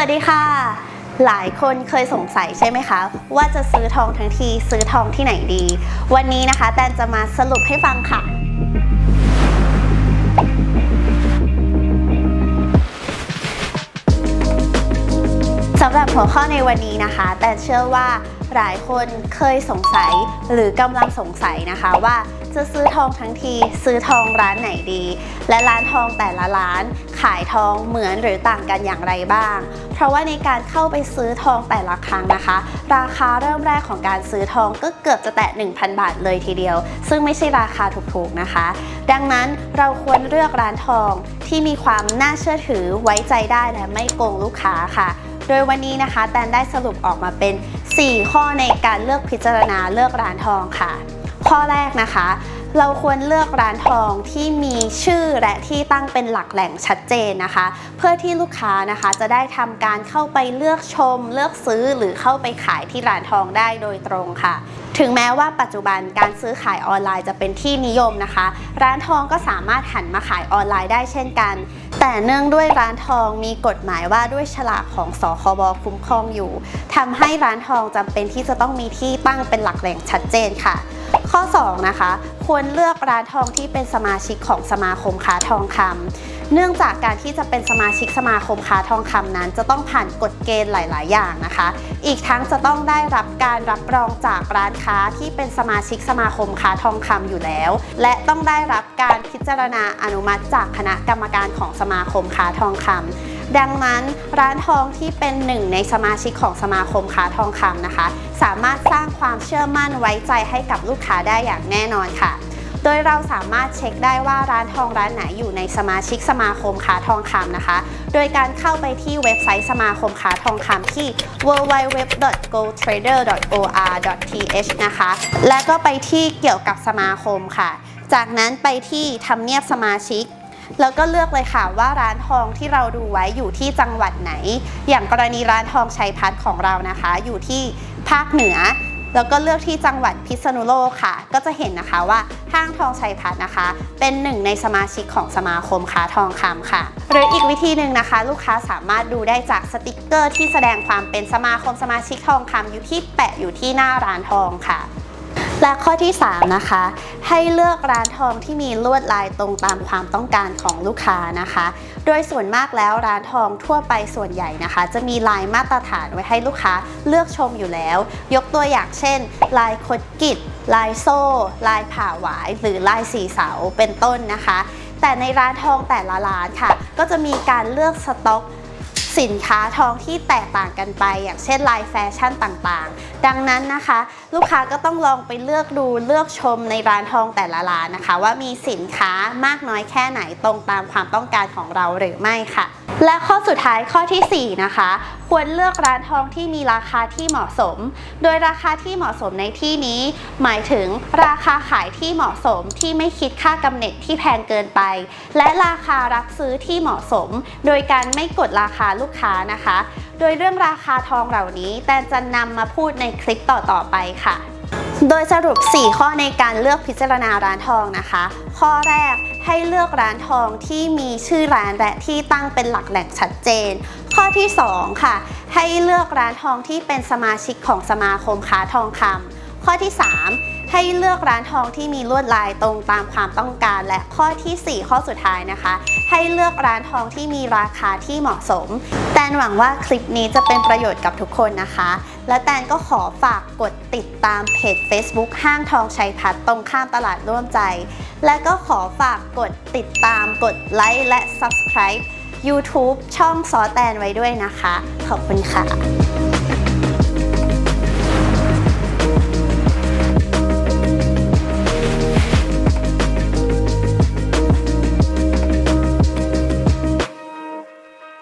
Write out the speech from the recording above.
วัสดีค่ะ หลายคนเคยสงสัยใช่ไหมคะ ว่าจะซื้อทองทั้งทีซื้อทองที่ไหนดี วันนี้นะคะแตนจะมาสรุปให้ฟังค่ะ สำหรับหัวข้อในวันนี้นะคะ แต่เชื่อว่าหลายคนเคยสงสัยหรือกำลังสงสัยนะคะว่าจะซื้อทองทั้งทีซื้อทองร้านไหนดี และร้านทองแต่ละร้าน ขายทองเหมือนหรือต่างกันอย่างไรบ้าง เพราะว่าในการเข้าไปซื้อทองแต่ละครั้งนะคะ ราคาเริ่มแรกของการซื้อทองก็เกือบจะแตะ 1,000 บาทเลยทีเดียว ซึ่งไม่ใช่ราคาถูกๆนะคะ ดังนั้นเราควรเลือกร้านทองที่มีความน่าเชื่อถือไว้ใจได้และไม่โกงลูกค้าค่ะ โดยวันนี้นะคะแตนได้สรุปออกมาเป็น 4 ข้อในการเลือกพิจารณาเลือกร้านทองค่ะ ข้อแรกนะคะ เราควรเลือกร้านทองที่มีชื่อและที่ตั้งเป็นหลักแหล่งชัดเจนนะคะ เพื่อที่ลูกค้านะคะจะได้ทำการเข้าไปเลือกชม เลือกซื้อหรือเข้าไปขายที่ร้านทองได้โดยตรงค่ะถึงแม้ว่าปัจจุบันการซื้อขายออนไลน์จะเป็นที่นิยมนะคะ ร้านทองก็สามารถหันมาขายออนไลน์ได้เช่นกัน แต่เนื่องด้วยร้านทองมีกฎหมายว่าด้วยฉลากของสคบคุ้มครองอยู่ทำให้ร้านทองจำเป็นที่จะต้องมีที่ตั้งเป็นหลักแหล่งชัดเจนค่ะ ข้อ 2 นะคะ ควรเลือกร้านทองที่เป็นสมาชิกของสมาคมค้าทองคำเนื่องจากการที่จะเป็นสมาชิกสมาคมค้าทองคำนั้น จะต้องผ่านกฎเกณฑ์หลาย ๆ อย่างนะคะ อีกทั้งจะต้องได้รับการรับรองจากร้านค้าที่เป็นสมาชิกสมาคมค้าทองคำอยู่แล้ว และต้องได้รับการพิจารณาอนุมัติจากคณะกรรมการของสมาคมค้าทองคำ ดังนั้นร้านทองที่เป็นหนึ่งในสมาชิกของสมาคมค้าทองคำนะคะ สามารถสร้างความเชื่อมั่นไว้ใจให้กับลูกค้าได้อย่างแน่นอนค่ะ โดยเราสามารถเช็คได้ว่าร้านทองร้านไหนอยู่ในสมาชิกสมาคมค้าทองคำนะคะ โดยการเข้าไปที่เว็บไซต์สมาคมค้าทองคำที่ www.goldtrader.or.th นะคะ และก็ไปที่เกี่ยวกับสมาคมค่ะ จากนั้นไปที่ทำเนียบสมาชิก แล้วก็เลือกเลยค่ะว่าร้านทองที่เราดูไว้อยู่ที่จังหวัดไหน อย่างกรณีร้านทองชัยพัฒน์ของเรานะคะ อยู่ที่ภาคเหนือ แล้วก็เลือกที่จังหวัดพิษณุโลกค่ะ ก็จะเห็นนะคะว่าห้างทองชัยพัฒน์นะคะ เป็นหนึ่งในสมาชิกของสมาคมค้าทองคำค่ะ หรืออีกวิธีหนึ่งนะคะ ลูกค้าสามารถดูได้จากสติกเกอร์ ที่แสดงความเป็นสมาคมสมาชิกทองคำอยู่ที่แปะอยู่ที่หน้าร้านทองค่ะ และข้อที่ 3 นะคะ ให้เลือกร้านทองที่มีลวดลายตรงตามความต้องการของลูกค้านะคะ โดยส่วนมากแล้วร้านทองทั่วไปส่วนใหญ่นะคะ จะมีลายมาตรฐานไว้ให้ลูกค้าเลือกชมอยู่แล้ว ยกตัวอย่างเช่น ลายคดกิจลายโซ่ ลายผ่าหวาย หรือลายสีเสาเป็นต้นนะคะ แต่ในร้านทองแต่ละร้านค่ะ ก็จะมีการเลือกสต็อก สินค้าทองที่แตกต่างกันไป อย่างเช่นลายแฟชั่นต่างๆ ดังนั้นนะคะ ลูกค้าก็ต้องลองไปเลือกดูเลือกชมในร้านทองแต่ละร้านนะคะ ว่ามีสินค้ามากน้อยแค่ไหนตรงตามความต้องการของเราหรือไม่ค่ะ และข้อสุดท้ายข้อทีสี่4 นะคะ ควรเลือกร้านทองที่มีราคาที่เหมาะสม โดยราคาที่เหมาะสมในที่นี้ หมายถึงราคาขายที่เหมาะสมที่ไม่คิดค่ากำเนิดที่แพงเกินไป และราคารับซื้อที่เหมาะสม โดยการไม่กดราคาลูกค้านะคะ โดยเรื่องราคาทองเหล่านี้แตนจะนำมาพูดในคลิปต่อๆไปค่ะโดยสรุป 4 ข้อในการเลือกพิจารณาร้านทองนะคะ ข้อแรกให้เลือกร้านทองที่มีชื่อร้านและที่ตั้งเป็นหลักแหล่งชัดเจน ข้อที่ 2 ค่ะ ให้เลือกร้านทองที่เป็นสมาชิกของสมาคมค้าทองคำ ข้อที่ 3 ให้เลือกร้านทองที่มีลวดลายตรงตามความต้องการ และข้อทีสี่ 4 ข้อสุดท้ายนะคะ ให้เลือกร้านทองที่มีราคาที่เหมาะสม แตนหวังว่าคลิปนี้จะเป็นประโยชน์กับทุกคนนะคะ และแตนก็ขอฝากกดติดตามเพจ Facebook ห้างทองชัยพัฒน์ตรงข้ามตลาดร่วมใจ และก็ขอฝากกดติดตามกดไลค์และ Subscribe YouTube ช่องซอแตนไว้ด้วยนะคะ ขอบคุณค่ะ